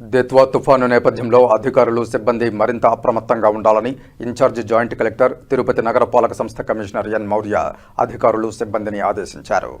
దెత్వా తుఫాను నేపథ్యంలో అధికారులు సిబ్బంది మరింత అప్రమత్తంగా ఉండాలని ఇన్ఛార్జి జాయింట్ కలెక్టర్ తిరుపతి నగరపాలక సంస్థ కమిషనర్ ఎన్ మౌర్య అధికారులు సిబ్బందిని ఆదేశించారు.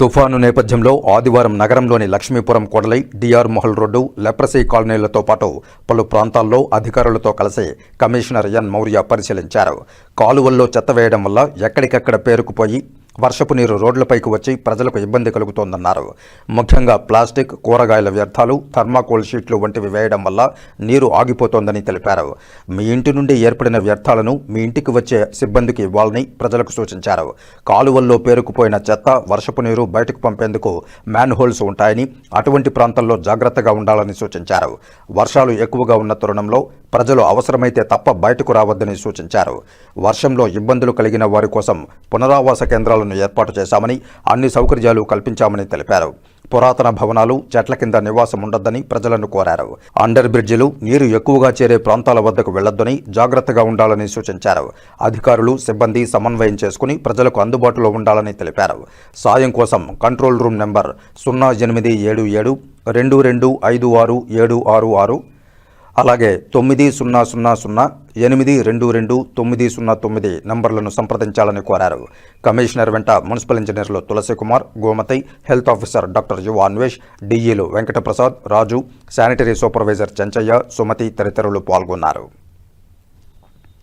తుఫాను నేపథ్యంలో ఆదివారం నగరంలోని లక్ష్మీపురం కొడలై డిఆర్ మొహల్ రోడ్డు లెప్రసీ కాలనీలతో పాటు పలు ప్రాంతాల్లో అధికారులతో కలిసి కమిషనర్ ఎన్ మౌర్య పరిశీలించారు. కాలువల్లో చెత్త వేయడం వల్ల ఎక్కడికక్కడ పేరుకుపోయి వర్షపు నీరు రోడ్లపైకి వచ్చి ప్రజలకు ఇబ్బంది కలుగుతోందన్నారు. ముఖ్యంగా ప్లాస్టిక్ కూరగాయల వ్యర్థాలు థర్మాకోల్ షీట్లు వంటివి వేయడం వల్ల నీరు ఆగిపోతోందని తెలిపారు. మీ ఇంటి నుండి ఏర్పడిన వ్యర్థాలను మీ ఇంటికి వచ్చే సిబ్బందికి ఇవ్వాలని ప్రజలకు సూచించారు. కాలువల్లో పేరుకుపోయిన చెత్త వర్షపు నీరు బయటకు పంపేందుకు మ్యాన్ హోల్స్ ఉంటాయని అటువంటి ప్రాంతాల్లో జాగ్రత్తగా ఉండాలని సూచించారు. వర్షాలు ఎక్కువగా ఉన్న తరుణంలో ప్రజలు అవసరమైతే తప్ప బయటకు రావద్దని సూచించారు. వర్షంలో ఇబ్బందులు కలిగిన వారి కోసం పునరావాస కేంద్రాలను ఏర్పాటు చేశామని అన్ని సౌకర్యాలు కల్పించామని తెలిపారు. పురాతన భవనాలు చెట్ల కింద నివాసం ఉండొద్దని ప్రజలను కోరారు. అండర్ బ్రిడ్జిలు నీరు ఎక్కువగా చేరే ప్రాంతాల వద్దకు వెళ్ళొద్దని జాగ్రత్తగా ఉండాలని సూచించారు. అధికారులు సిబ్బంది సమన్వయం చేసుకుని ప్రజలకు అందుబాటులో ఉండాలని తెలిపారు. సాయం కోసం కంట్రోల్ రూమ్ నెంబర్ సున్నా ఎనిమిది ఏడు ఏడు రెండు రెండు ఐదు ఆరు ఏడు ఆరు ఆరు అలాగే తొమ్మిది సున్నా సున్నా సున్నా ఎనిమిది రెండు రెండు తొమ్మిది సున్నా తొమ్మిది నంబర్లను సంప్రదించాలని కోరారు. కమిషనర్ వెంట మున్సిపల్ ఇంజనీర్లు Tulasi Kumar Gomathi health officer doctor Yuva Anvesh డీఈలు Venkataprasad Raju sanitary supervisor Chenchaiah Sumathi తదితరులు పాల్గొన్నారు.